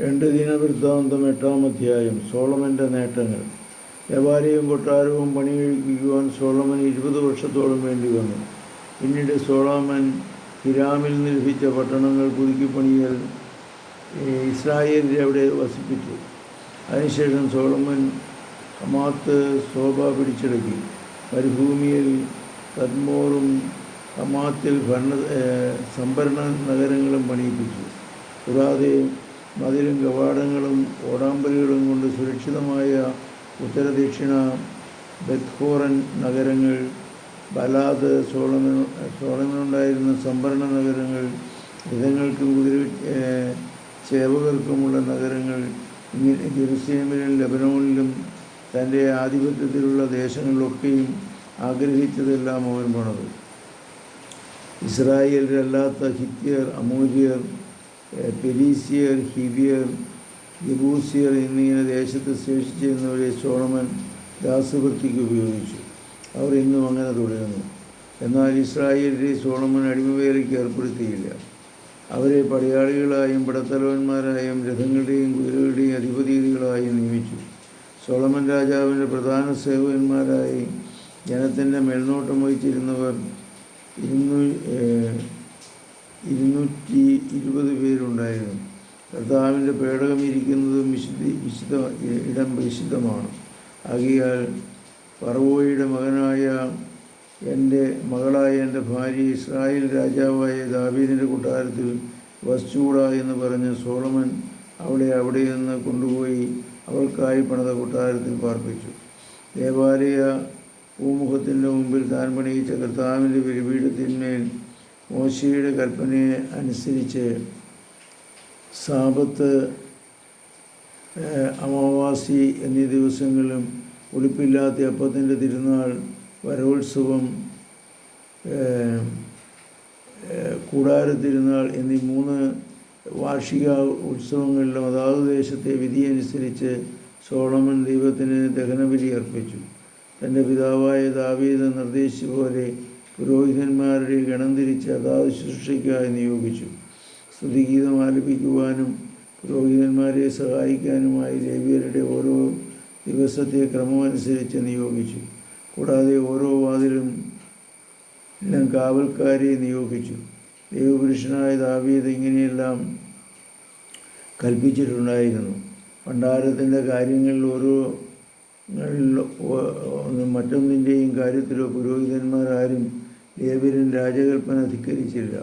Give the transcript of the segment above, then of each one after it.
രണ്ട് ദിനവൃത്താന്തം എട്ടാം അധ്യായം സോളമന്റെ നേട്ടങ്ങൾ. വ്യാപാരിയും കൊട്ടാരവും പണി കഴിപ്പിക്കുവാൻ സോളമൻ ഇരുപത് വർഷത്തോളം വേണ്ടി വന്നു. പിന്നീട് സോളമൻ ഹിരാമിൽ നിന്ന് പട്ടണങ്ങൾ പുതുക്കി പണിയൽ ഇസ്രായേലിൽ അവിടെ വസിപ്പിച്ചു. അതിനുശേഷം സോളമൻ ഹമാത്ത് ശോഭ പിടിച്ചെടുക്കി. മരുഭൂമിയിൽ തദ്മോറും ഹമാത്തിൽ ഭരണ സംഭരണ നഗരങ്ങളും പണിയിപ്പിച്ചു. കൂടാതെ മതിലും കവാടങ്ങളും ഓടാമ്പലുകളും കൊണ്ട് സുരക്ഷിതമായ ഉത്തരദക്ഷിണ ബെത്ഹോറൻ നഗരങ്ങൾ ബലാദ് സോളമൻ സോളമനുണ്ടായിരുന്ന സംഭരണ നഗരങ്ങൾ രഥങ്ങൾക്കും കുതിര സേവകർക്കുമുള്ള നഗരങ്ങൾ ഇങ്ങനെ ജെറുസലേമിലും ലബനോണിലും തന്റെ ആധിപത്യത്തിലുള്ള ദേശങ്ങളിലൊക്കെയും ആഗ്രഹിച്ചതെല്ലാം അവൻ പണത് ഇസ്രായേലരല്ലാത്ത ഹിത്യർ അമൂര്യർ പെരീസിയർ ഹിവിയർ യബൂസിയർ എന്നിങ്ങനെ ദേശത്ത് ശേഷിച്ചിരുന്നവരെ സോളമൻ ദാസവൃത്തിക്ക് ഉപയോഗിച്ചു. അവർ ഇന്നും അങ്ങനെ തുടരുന്നു. എന്നാൽ ഇസ്രായേലിനെ സോളമൻ അടിമവേലയ്ക്ക് ഏർപ്പെടുത്തിയില്ല. അവരെ പടയാളികളായും പടത്തലവന്മാരായും രഥങ്ങളുടെയും കുതിരകളുടെയും അധിപതികളായും നിയമിച്ചു. സോളമൻ രാജാവിന്റെ പ്രധാന സേവകന്മാരായി ജനത്തിന്റെ മേൽനോട്ടം വഹിച്ചിരുന്നവർ ഇരുന്നൂ ഇരുന്നൂറ്റി ഇരുപത് പേരുണ്ടായിരുന്നു. കർത്താവിന്റെ പേടകം ഇരിക്കുന്നതും വിശുദ്ധ വിശുദ്ധ ഇടം വിശുദ്ധമാണ് ആകിയാൽ പറവോയുടെ മകനായ എന്റെ മകളായ എന്റെ ഭാര്യ ഇസ്രായേൽ രാജാവായ ദാവീദിന്റെ കൊട്ടാരത്തിൽ വസിച്ചുകൂടാ എന്ന് പറഞ്ഞ് സോളമൻ അവളെ അവിടെ നിന്ന് കൊണ്ടുപോയി അവൾക്കായി പണിത കൊട്ടാരത്തിൽ പാർപ്പിച്ചു. ദേവാലയ പൂമുഖത്തിന്റെ മുമ്പിൽ താൻ പണിയിച്ച കർത്താവിന്റെ ബലിപീഠത്തിന്മേൽ മോശയുടെ കൽപ്പനയെ അനുസരിച്ച് സാപത്ത് അമാവാസി എന്നീ ദിവസങ്ങളിലും ഉടുപ്പില്ലാത്ത അപ്പത്തിന്റെ തിരുനാൾ വരോത്സവം കൂടാര തിരുനാൾ എന്നീ മൂന്ന് വാർഷിക ഉത്സവങ്ങളിലും അതാത് ദേശത്തെ വിധി അനുസരിച്ച് സോളമൻ ദൈവത്തിന് ദഹനബലി അർപ്പിച്ചു. തന്റെ പിതാവായ ദാവീദ് നിർദ്ദേശിച്ച പോലെ പുരോഹിതന്മാരുടെ ഗണം തിരിച്ച് അതാത് ശുശ്രൂഷയ്ക്കായി നിയോഗിച്ചു. സ്തുതിഗീതം ആലപിക്കുവാനും പുരോഹിതന്മാരെ സഹായിക്കാനുമായി ലേവ്യരുടെ ഓരോ ദിവസത്തെ ക്രമമനുസരിച്ച് നിയോഗിച്ചു. കൂടാതെ ഓരോ വാതിലും എല്ലാം കാവൽക്കാരെ നിയോഗിച്ചു. ദൈവപുരുഷനായ ദാവീദ് ഇങ്ങനെയെല്ലാം കൽപ്പിച്ചിട്ടുണ്ടായിരുന്നു. ഭണ്ഡാരത്തിന്റെ കാര്യങ്ങളിൽ ഓരോ മറ്റൊന്നിന്റെയും കാര്യത്തിലോ പുരോഹിതന്മാരാരും ലേവ്യരും രാജകൽപ്പന ധിക്കരിച്ചില്ല.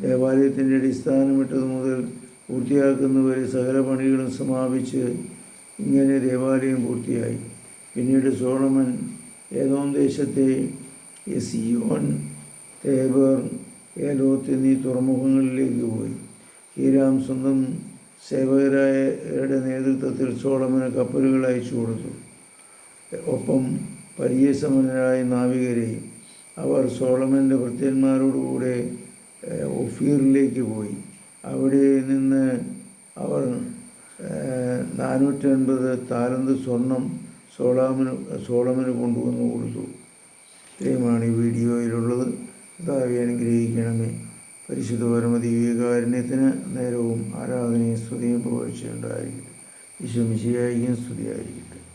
ദേവാലയത്തിന്റെ അടിസ്ഥാനമിട്ടത് മുതൽ പൂർത്തിയാക്കുന്നവരെ സകല പണികളും സമാപിച്ച് ഇങ്ങനെ ദേവാലയം പൂർത്തിയായി. പിന്നീട് സോളമൻ ഏതോ ദേശത്തെ എസിയോൻ തേബർ ഏലോത്ത് എന്നീ തുറമുഖങ്ങളിലേക്ക് പോയി. ഹീരാം സ്വന്തം സേവകരായവരുടെ നേതൃത്വത്തിൽ സോളമന് കപ്പലുകൾ അയച്ചു കൊടുത്തു ഒപ്പം പരിചയസമനായ നാവികരെയും അവർ സോളമന്റെ ഭൃത്യന്മാരോടുകൂടെ ഒഫീറിലേക്ക് പോയി. അവിടെ നിന്ന് അവർ നാനൂറ്റൻപത് താലന്ത് സ്വർണം സോളാമന് സോളമന് കൊണ്ടുവന്ന് കൊടുത്തു. ഇത്രയുമാണ് ഈ വീഡിയോയിലുള്ളത്. കർത്താവെ അനുഗ്രഹിക്കണമേ. പരിശുദ്ധ പരമതി വിവേകാരുണ്യത്തിന് നേരവും ആരാധനയും സ്തുതിയും പ്രവേശിച്ചുണ്ടായിരിക്കട്ടെ വിശ്വമിശയായിരിക്കും സ്തുതിയായിരിക്കട്ടെ. സ്തുതിയായിരിക്കും